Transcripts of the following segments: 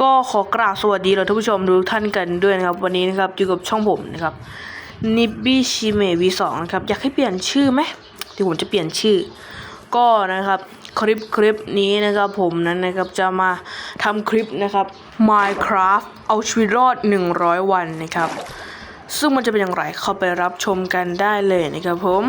ก็ขอกราบสวัสดีเราท่านผู้ชมทุกท่านกันด้วยนะครับ วันนี้นะครับอยู่กับช่องผมนะครับนิบบี้ชิเมวีสองนะครับ อยากให้เปลี่ยนชื่อไหมที่ผมจะเปลี่ยนชื่อ ก็นะครับคลิปคลิปนี้นะครับผมนั้นนะครับจะมาทำคลิปนะครับ Minecraft เอาชีวิตรอด 100 วันนะครับ ซึ่งมันจะเป็นอย่างไรเข้าไปรับชมกันได้เลยนะครับผม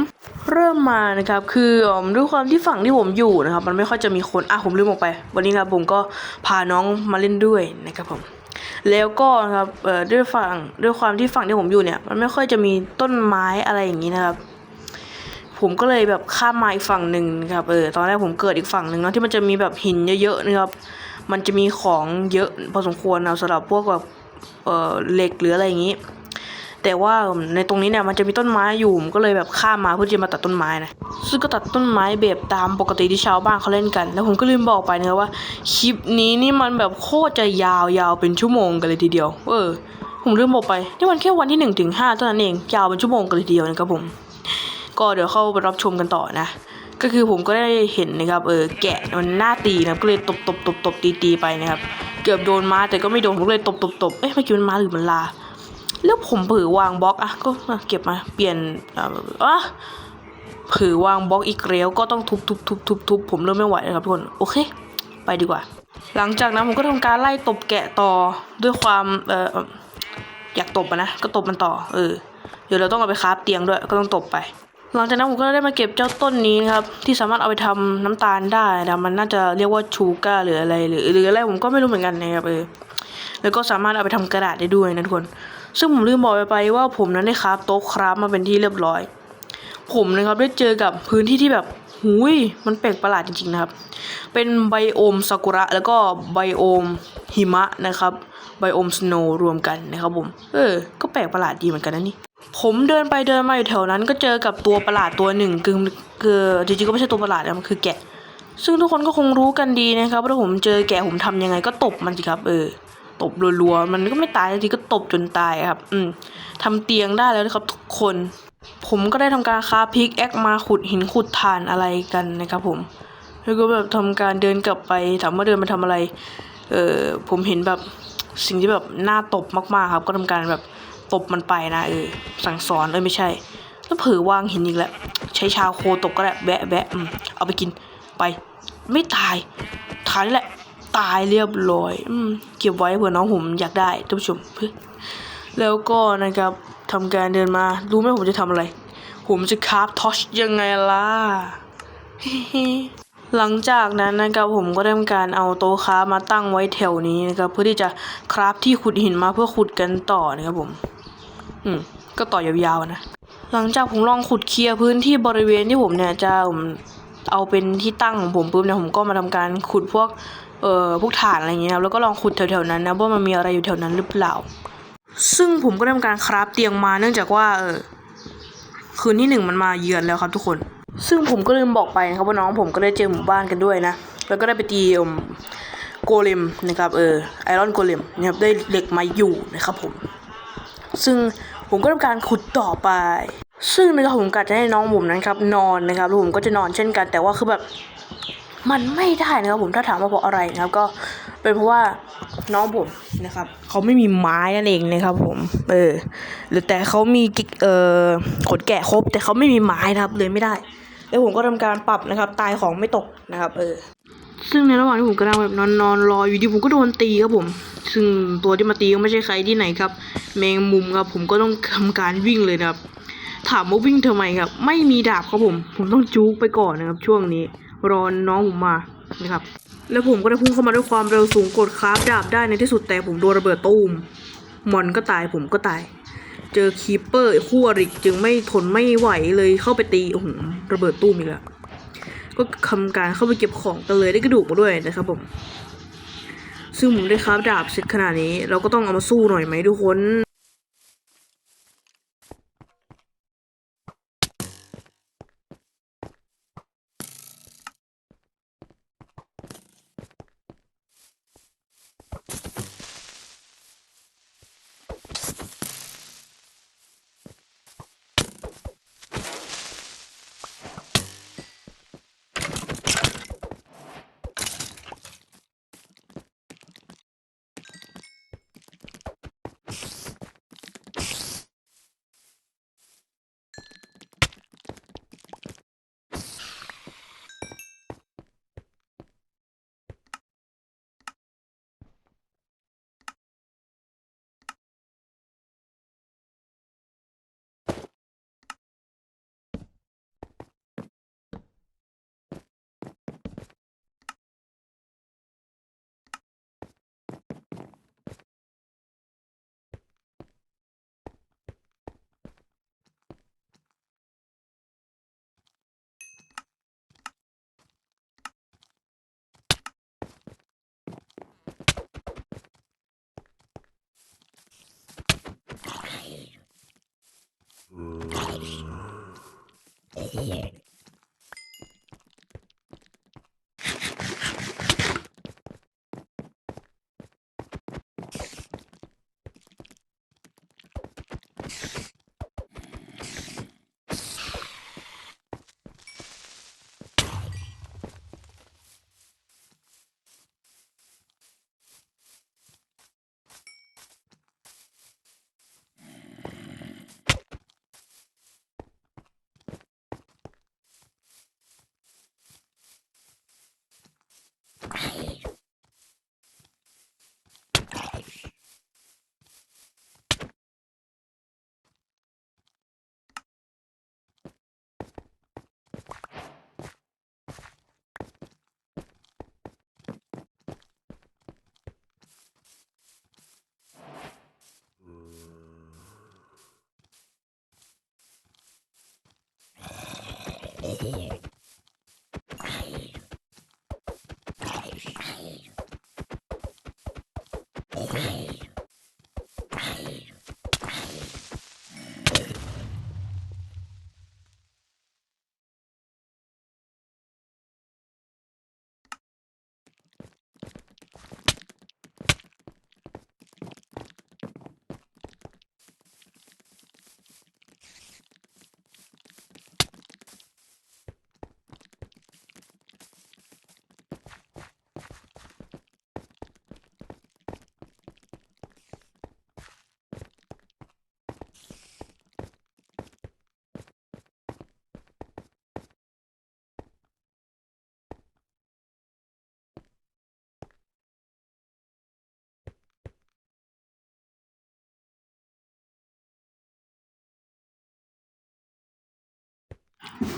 เริ่มมานะครับคือด้วยความที่ฝั่งที่ผมอยู่นะครับ มันไม่ค่อยจะมีคนอะผมลืมออกไป วันนี้ครับผมก็พาน้องมาเล่นด้วยนะครับผม แล้วก็นะครับเอ่อด้วยฝั่งด้วยความที่ฝั่งที่ผมอยู่เนี่ย มันไม่ค่อยจะมีต้นไม้อะไรอย่างนี้นะครับ ผมก็เลยแบบข้ามมาอีกฝั่งหนึ่งครับเออตอนแรกผมเกิดอีกฝั่งหนึ่งเนาะที่มันจะมีแบบหินเยอะๆนะครับ มันจะมีของเยอะพอสมควรนะสำหรับพวกแบบเออเหล็กหรืออะไรอย่างนี้ แต่ว่าในตรงนี้เนี่ยมันจะมีต้นไม้อยู่ผมก็เลยแบบข้ามมาเพื่อจะมาตัดต้นไม้นะซึ่งก็ตัดต้นไม้แบบตามปกติที่ชาวบ้านเขาเล่นกัน แล้วผมก็ลืมบอกไปนะครับว่าคลิปนี้นี่มันแบบโคตรจะยาวยาวเป็นชั่วโมงกันเลยทีเดียว เออ ผมลืมบอกไปนี่มันแค่วันที่หนึ่งถึงห้าเท่านั้นเองยาวเป็นชั่วโมงกันเลยทีเดียวนะครับผม ก็เดี๋ยวเข้าไปรับชมกันต่อนะก็คือผมก็ได้เห็นนะครับเออแกะมันหน้าตีนะครับก็เลยตบตบตบตบตีตีไปนะครับ เกือบโดนม้าแต่ก็ไม่โดนผมก็เลยตบตบตบเอ๊ะเมื่อกี้มันม้าหรือมันลา แล้วผมผลอวางบล็อกอะก็มาเก็บมาเปลี่ยนอะผลอวางบล็อกอีกแล้วก็ต้องทุบทุบทุบทุบทุบผมเริ่มไม่ไหวแล้วครับทุกคนโอเค ไปดีกว่า หลังจากนั้นผมก็ทำการไล่ตบแกะต่อด้วยความเอ่ออยากตบนะ ก็ตบมันต่อ เออ เดี๋ยวเราต้องเอาไปคาฟเตียงด้วยก็ต้องตบไป หลังจากนั้นผมก็ได้มาเก็บเจ้าต้นนี้นะครับ ที่สามารถเอาไปทำน้ำตาลได้นะมันน่าจะเรียกว่าชูก้าหรืออะไรหรือหรืออะไรผมก็ไม่รู้เหมือนกันนะครับเออแล้วก็สามารถเอาไปทำกระดาษได้ด้วยนะทุกคน ซึ่งผมลืมบอกไปว่าผมนั้นได้คราฟโต๊ะคราฟมาเป็นที่เรียบร้อย ผมนะครับได้เจอกับพื้นที่ที่แบบหุยมันแปลกประหลาดจริงๆนะครับ เป็นไบโอมซากุระแล้วก็ไบโอมหิมะนะครับ ไบโอมสโนว์รวมกันนะครับผม เออ ก็แปลกประหลาดดีเหมือนกันนะนี่ ผมเดินไปเดินมาอยู่แถวนั้น ก็เจอกับตัวประหลาดตัวหนึ่งคือคือจริงๆก็ไม่ใช่ตัวประหลาดนะมันคือแกะ ซึ่งทุกคนก็คงรู้กันดีนะครับว่าถ้าผมเจอแกะผมทำยังไงก็ตบมันสิครับ เออ ตบรัวๆ มันก็ไม่ตายทีก็ตบจนตายครับ อืมทำเตียงได้แล้วนะครับทุกคน ผมก็ได้ทำการคาพิกแอคมาขุดหินขุดถ่านอะไรกันนะครับผม แล้วก็แบบทำการเดินกลับไปถามว่าเดินมาทำอะไร เออผมเห็นแบบสิ่งที่แบบน่าตบมากๆครับ ก็ทำการแบบตบมันไปนะเออสั่งสอนเอ้ยไม่ใช่ แล้วเผลอวางหินอีกแล้วใช้ชาวโคตกก็ได้แบะแบะอืมเอาไปกินไป ไม่ตายทายนี่แหละ ตายเรียบร้อยอืมเก็บไว้เผื่อน้องผมอยากได้ท่านผู้ชมแล้วก็นะครับทำการเดินมารู้ไหมผมจะทำอะไร ผมจะคราฟทอชยังไงล่ะหลังจากนั้นนะครับผมก็ได้ทำการเอาโต๊ะครามาตั้งไว้แถวนี้นะครับเพื่อที่จะคราฟที่ขุดหินมาเพื่อขุดกันต่อนะครับผม อืมก็ต่อยาวๆนะ หลังจากผมลองขุดเคลียร์พื้นที่บริเวณที่ผมเนี่ยจะผมเอาเป็นที่ตั้งของผมปุ๊บเนี่ยผมก็มาทำการขุดพวก เอ่อพวกฐานอะไรเงี้ยครับแล้วก็ลองขุดแถวๆนั้นนะว่ามันมีอะไรอยู่แถวนั้นหรือเปล่า ซึ่งผมก็ได้ทำการคราฟเตียงมาเนื่องจากว่าเออคืนที่หนึ่งมันมาเยือนแล้วครับทุกคน ซึ่งผมก็ลืมบอกไปนะครับว่าน้องผมก็ได้เจอหมู่บ้านกันด้วยนะ แล้วก็ได้ไปตีโกเลมนะครับเออไอรอนโกเลมนะครับได้เหล็กมาอยู่นะครับผม ซึ่งผมก็ทำการขุดต่อไป ซึ่งนะครับผมกะจะให้น้องผมนะครับนอนนะครับผมก็จะนอนเช่นกันแต่ว่าคือแบบ มันไม่ได้นะครับผมถ้าถามว่าเพราะอะไรนะครับ ก็เป็นเพราะว่าน้องผมนะครับ เขาไม่มีไม้นั่นเองนะครับ ผมเออหรือแต่เขามีกิกเอ่อขนแกะครบ แต่เขาไม่มีไม้นะครับ เลยไม่ได้ แล้วผมก็ทำการปรับนะครับ ตายของไม่ตกนะครับ เออ ซึ่งในระหว่างที่ผมกำลังแบบนอนนอนรออยู่ดีผมก็โดนตีครับผม ซึ่งตัวที่มาตีก็ไม่ใช่ใครที่ไหนครับ แมงมุมครับ ผมก็ต้องทำการวิ่งเลยนะครับถามว่าวิ่งทำไมครับ ไม่มีดาบครับผม ผมต้องจู๊กไปก่อนนะครับช่วงนี้ รอน้องผมมานะครับ แล้วผมก็ได้พุ่งเข้ามาด้วยความเร็วสูงกดคราฟดาบได้ในที่สุดแต่ผมโดนระเบิดตูมมอนก็ตายผมก็ตาย เจอคีปเปอร์คู่อริกจึงไม่ทนไม่ไหวเลยเข้าไปตีโอ้โหระเบิดตู้มอีกแล้วก็ทำการเข้าไปเก็บของกันเลยได้กระดูกมาด้วยนะครับผม ซึ่งผมได้คราฟดาบเสร็จขนาดนี้ เราก็ต้องเอามาสู้หน่อยไหมทุกคน here. see.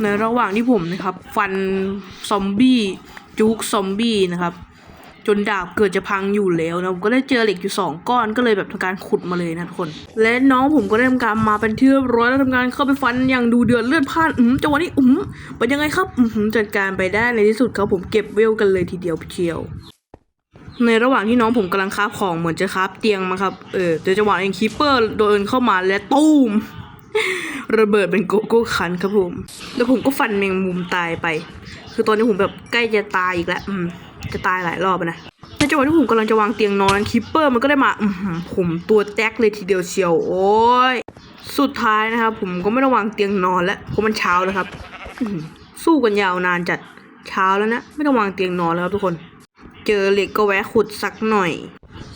ในระหว่างที่ผมนะครับ ฟันซอมบี้จุกซอมบี้นะครับ จนดาบเกิดจะพังอยู่แล้วนะผมก็ได้เจอเหล็กอยู่สองก้อนก็เลยแบบทำการขุดมาเลยนะทุกคน และน้องผมก็ได้ทำการมาเป็นเรียบร้อยแล้วทำงานเข้าไปฟันอย่างดูเดือดเลือดพ่านอืมจังหวะนี้อืมเป็นยังไงครับอืมจัดการไปได้ในที่สุดครับผมเก็บเวลกันเลยทีเดียวเชียวในระหว่างที่น้องผมกำลังคาฟของเหมือนจะคาฟเตียงมาครับ เออแต่จังหวะเองคีปเปอร์เดินเข้ามาและตูม ระเบิดเป็นโกโก้คันครับผม แล้วผมก็ฟันแมงมุมตายไป คือตอนนี้ผมแบบใกล้จะตายอีกแล้วอืมจะตายหลายรอบนะในจังหวะที่ผมกำลังจะวางเตียงนอนคิปเปอร์มันก็ได้มาอือหือผมตัวแจ็คเลยทีเดียวเชียว โอ้ย สุดท้ายนะครับ ผมก็ไม่ต้องวางเตียงนอนแล้วเพราะมันเช้าแล้วครับสู้กันยาวนานจัดเช้าแล้วนะ ไม่ต้องวางเตียงนอนแล้วครับทุกคน เจอเหล็กก็แวะขุดสักหน่อย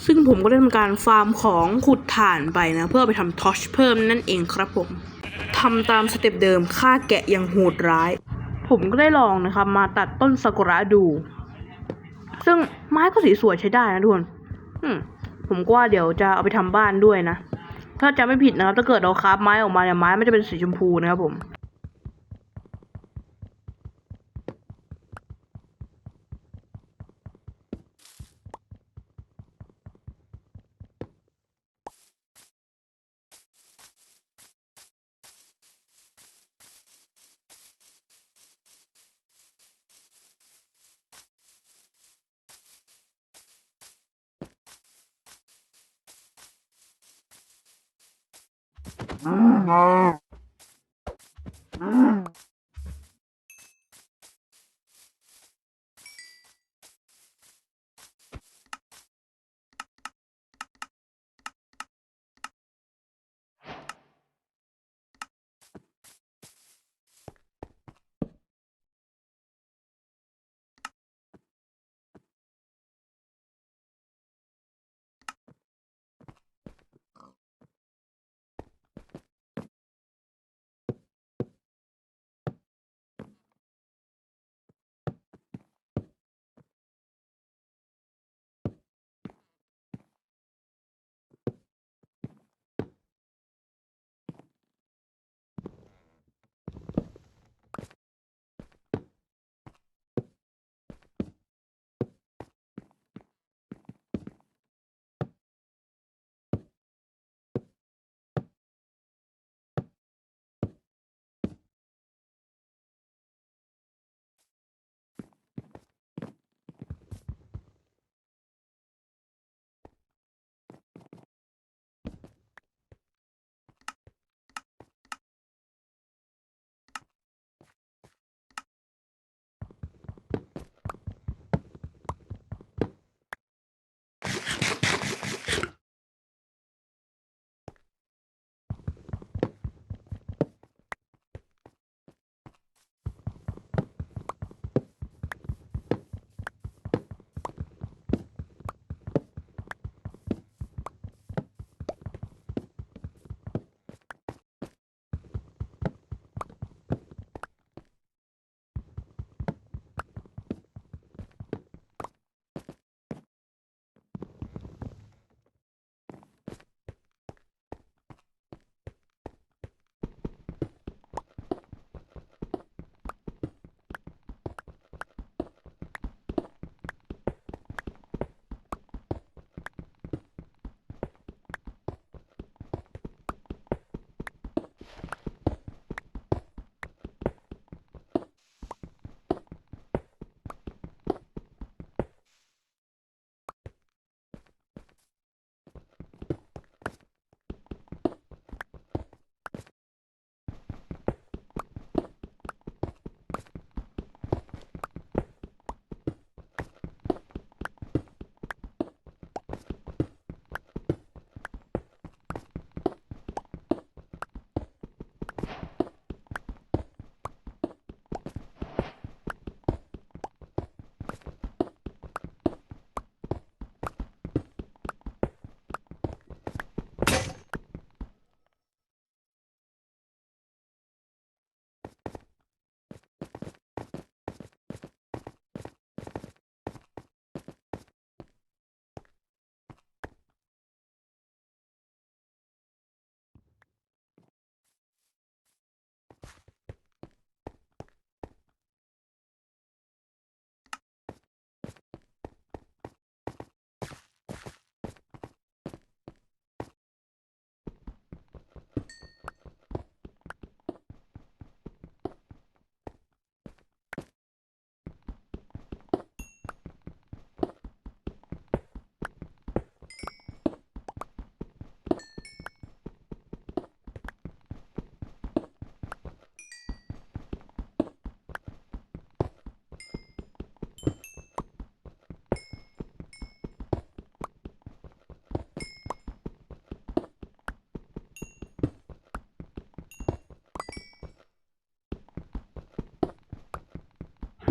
ซึ่งผมก็ได้ทำการฟาร์มของขุดถ่านไปนะ เพื่อไปทำทอชเพิ่มนั่นเองครับผมทำตามสเต็ปเดิมฆ่าแกะอย่างโหดร้าย ผมก็ได้ลองนะครับมาตัดต้นซากุระดู ซึ่งไม้ก็สีสวยใช้ได้นะทุกคนผมก็ว่าเดี๋ยวจะเอาไปทำบ้านด้วยนะ ถ้าจำไม่ผิดนะครับ ถ้าเกิดเราคราฟไม้ออกมาเนี่ยไม้มันจะเป็นสีชมพูนะครับผม Mm, no.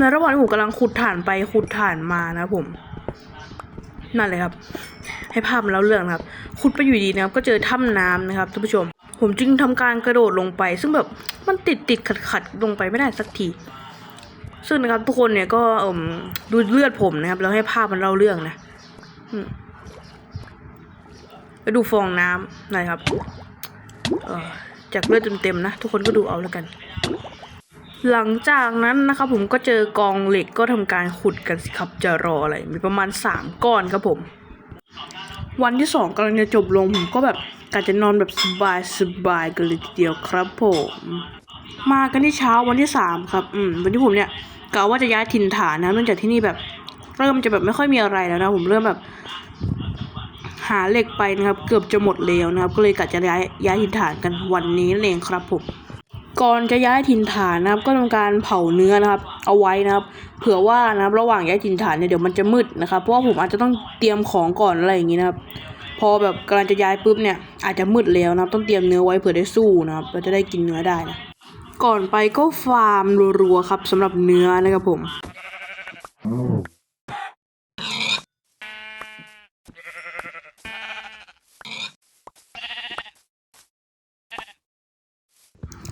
ในระหว่างที่ผมกำลังขุดฐานไปขุดฐานมานะผม นั่นเลยครับ ให้ภาพมันเล่าเรื่องครับขุดไปอยู่ดีนะครับก็เจอถ้ำน้ำนะครับท่านผู้ชม ผมจึงทำการกระโดดลงไป ซึ่งแบบมันติดติดขัดขัดลงไปไม่ได้สักทีซึ่งนะครับทุกคนเนี่ยก็อมดูเลือดผมนะครับ แล้วให้ภาพมันเล่าเรื่องนะอืมแล้วดูฟองน้ำนะครับออจากเลือดเต็มๆนะ ทุกคนก็ดูเอาแล้วกัน หลังจากนั้นนะครับผมก็เจอกองเหล็กก็ทำการขุดกันสิครับจะรออะไร มีประมาณสามก้อนครับผม วันที่สองกำลังจะจบลงผมก็แบบกะจะนอนแบบสบายสบายกันเลยทีเดียวครับผมมากันที่เช้าวันที่สามครับอืมวันที่ผมเนี่ยกะว่าจะย้ายถิ่นฐานนะเนื่องจากที่นี่แบบเริ่มจะแบบไม่ค่อยมีอะไรแล้วนะผมเริ่มแบบ หาเหล็กไปนะครับ เกือบจะหมดแล้วนะครับ ก็เลยกะจะย้ายย้ายถิ่นฐานกันวันนี้นั่นเองครับผม ก่อนจะย้ายถิ่นฐานนะครับ ก็ทำการเผาเนื้อนะครับ เอาไว้นะครับ เผื่อว่านะครับระหว่างย้ายถิ่นฐานเนี่ยเดี๋ยวมันจะมืดนะครับ เพราะว่าผมอาจจะต้องเตรียมของก่อนอะไรอย่างนี้นะครับ พอแบบกำลังจะย้ายปุ๊บเนี่ยอาจจะมืดแล้วนะครับ ต้องเตรียมเนื้อไว้เผื่อได้สู้นะครับเราจะได้กินเนื้อได้นะก่อนไปก็ฟาร์มรัวๆครับสำหรับเนื้อนะครับผม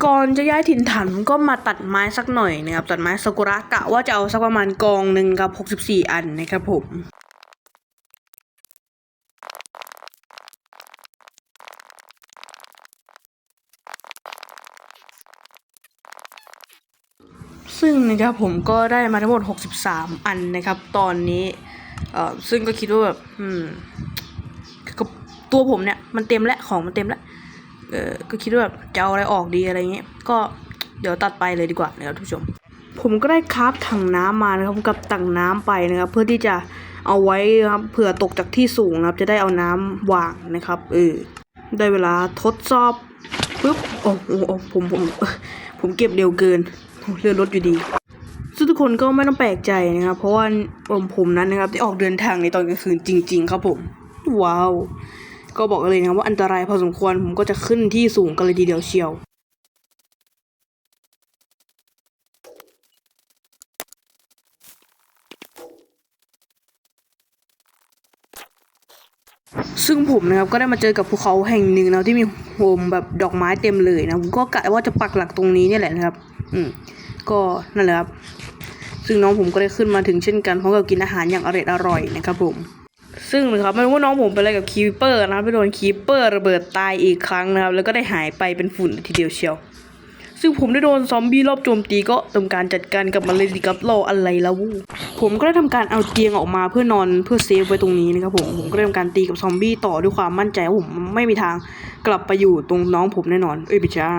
ก่อนจะย้ายถิ่นฐานก็มาตัดไม้สักหน่อยนะครับตัดไม้ซากุระกะว่าจะเอาสักประมาณกองหนึ่งกับหกสิบสี่อันนะครับผมซึ่งนะครับผมก็ได้มาทั้งหมด 63 อันนะครับ ตอนนี้เอ่อซึ่งก็คิดว่าแบบ อืม ตัวผมเนี่ย มันเต็มแล้วของมันเต็มแล้ว เออก็คิดว่าแบบจะเอาอะไรออกดีอะไรเงี้ย ก็เดี๋ยวตัดไปเลยดีกว่านะครับทุกผู้ชม ผมก็ได้คราฟถังน้ำมานะครับกับตังน้ำไปนะครับ เพื่อที่จะเอาไว้นะครับเผื่อตกจากที่สูงนะครับ จะได้เอาน้ำวางนะครับเออได้เวลาทดสอบปุ๊บโอ้โหผมผมผมเก็บเร็วเกินเลื่อนรถอยู่ดีซึ่งทุกคนก็ไม่ต้องแปลกใจนะครับ เพราะว่าผมผมนั้นนะครับได้ออกเดินทางในตอนกลางคืนจริง ๆ ครับผม ว้าว ก็บอกเลยนะว่าอันตรายพอสมควรผมก็จะขึ้นที่สูงกันเลยทีเดียวเชียวซึ่งผมนะครับก็ได้มาเจอกับภูเขาแห่งหนึ่งนะที่มีโฮมแบบดอกไม้เต็มเลยนะผมก็กะว่าจะปักหลักตรงนี้เนี่ยแหละนะครับ อืมก็นั่นแหละครับ ซึ่งน้องผมก็ได้ขึ้นมาถึงเช่นกันพร้อมกับกินอาหารอย่างอร่อยอร่อยๆนะครับผม ซึ่งนะครับไม่รู้ว่าน้องผมเป็นอะไรกับคีเปอร์นะครับไปโดนคีเปอร์ระเบิดตายอีกครั้งนะครับ แล้วก็ได้หายไปเป็นฝุ่นทีเดียวเชียว ซึ่งผมได้โดนซอมบี้รอบโจมตีก็ทำการจัดการกับมันเลยสิครับรออะไรแล้วผมก็ได้ทำการเอาเตียงออกมาเพื่อนอนเพื่อเซฟไว้ตรงนี้นะครับผมผมก็ได้ทำการตีกับซอมบี้ต่อด้วยความมั่นใจว่าผมไม่มีทางกลับไปอยู่ตรงน้องผมแน่นอน เอ้ยไม่ใช่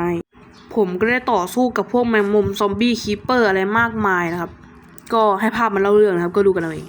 ผมก็ได้ต่อสู้กับพวกแมงมุมซอมบี้คีเปอร์อะไรมากมายนะครับ ก็ให้ภาพมันเล่าเรื่องนะครับ ก็ดูกันเอาเอง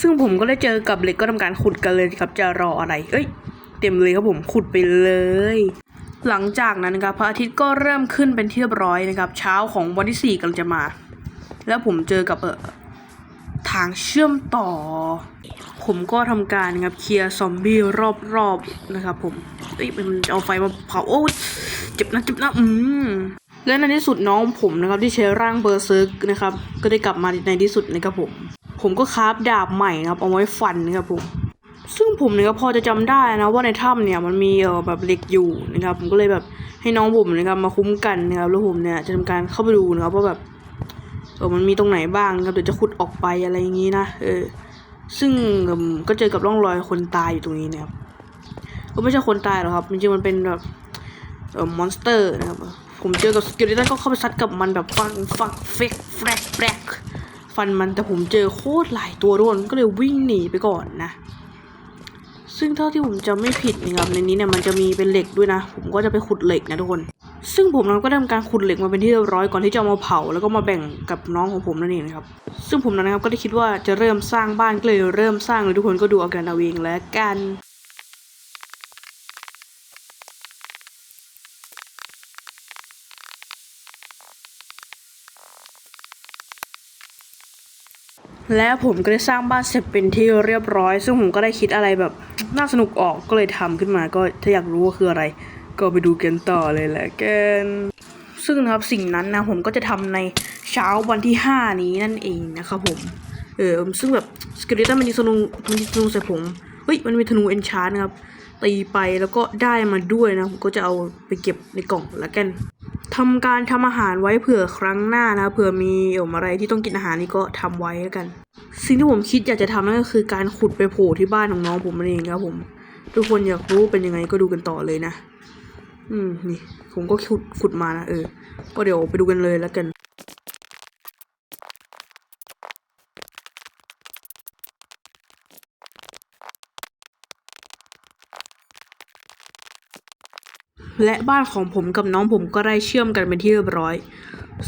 ซึ่งผมก็ได้เจอกับเหล็กก็ทำการขุดกันเลยครับจะรออะไร เอ้ย เต็มเลยครับผมขุดไปเลย หลังจากนั้นนะครับพระอาทิตย์ก็เริ่มขึ้นเป็นที่เรียบร้อยนะครับ เช้าของวันที่สี่กำลังจะมา แล้วผมเจอกับเออทางเชื่อมต่อ ผมก็ทำการนะครับเคลียร์ซอมบี้รอบๆนะครับผมเอ้ยมันเอาไฟมาเผาโอ้ยเจ็บนะเจ็บนะอืมและในที่สุดน้องผมนะครับที่ใช้ร่างเบอร์เซิร์กนะครับก็ได้กลับมาในที่สุดนะครับผม ผมก็คราฟดาบใหม่นะครับเอาไว้ฟันนะครับผม ซึ่งผมเนี่ยก็พอจะจำได้นะว่าในถ้ำเนี่ยมันมีเออแบบเหล็กอยู่นะครับ ผมก็เลยแบบให้น้องผมนะครับมาคุ้มกันนะครับแล้วผมเนี่ยจะทำการเข้าไปดูนะครับว่าแบบเออมันมีตรงไหนบ้างนะครับเดี๋ยวจะขุดออกไปอะไรอย่างนี้นะเออ ซึ่งก็เจอกับร่องรอยคนตายอยู่ตรงนี้นะครับก็ไม่ใช่คนตายหรอกครับจริงๆมันเป็นแบบเออมอนสเตอร์นะครับผมเจอกับสเกลิตันก็เข้าไปซัดกับมันแบบฟังฟักเฟกแฟกแฟกฟันมันแต่ผมเจอโคตรหลายตัวทุนก็เลยวิ่งหนีไปก่อนนะ ซึ่งเท่าที่ผมจำไม่ผิดนะครับในนี้เนี่ยมันจะมีเป็นเหล็กด้วยนะ ผมก็จะไปขุดเหล็กนะทุกคน ซึ่งผมนั้นก็ได้ทำการขุดเหล็กมาเป็นที่เรียบร้อยก่อนที่จะมาเผาแล้วก็มาแบ่งกับน้องของผมนั่นเองนะครับซึ่งผมนั้นนะครับก็ได้คิดว่าจะเริ่มสร้างบ้านก็เลยเริ่มสร้างเลยทุกคนก็ดูเอากันเอาเองแล้วกัน และผมก็ได้สร้างบ้านเสร็จเป็นที่เรียบร้อย ซึ่งผมก็ได้คิดอะไรแบบน่าสนุกออกก็เลยทำขึ้นมาก็ถ้าอยากรู้ว่าคืออะไร ก็ไปดูกันต่อเลยแหละกันซึ่งนะครับสิ่งนั้นนะผมก็จะทำในเช้าวันที่ 5 นี้นั่นเองนะครับผมเออซึ่งแบบสกเลตันมันยิงธนูมันยิงธนูใส่ผมเฮ้ยมันมีธนูเอนชาร์นะครับตีไปแล้วก็ได้มาด้วยนะผมก็จะเอาไปเก็บในกล่องละกัน ทำการทำอาหารไว้เผื่อครั้งหน้านะเผื่อมีเอ่ออะไรที่ต้องกินอาหารนี่ก็ทำไว้แล้วกัน สิ่งที่ผมคิดอยากจะทำนั่นก็คือการขุดไปโผล่ที่บ้านของน้องผมนั่นเองครับผม ทุกคนอยากรู้เป็นยังไงก็ดูกันต่อเลยนะ อืมนี่ ผมก็ขุดขุดมานะเออ ก็เดี๋ยวไปดูกันเลยแล้วกัน และบ้านของผมกับน้องผมก็ได้เชื่อมกันเป็นที่เรียบร้อย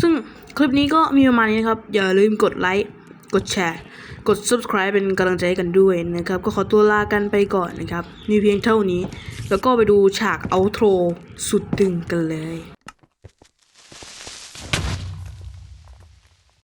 ซึ่งคลิปนี้ก็มีประมาณนี้นะครับ อย่าลืมกดไลค์กดแชร์กด subscribe เป็นกำลังใจให้กันด้วยนะครับ ก็ขอตัวลากันไปก่อนนะครับ มีเพียงเท่านี้ แล้วก็ไปดูฉากเอาโทรสุดตึงกันเลย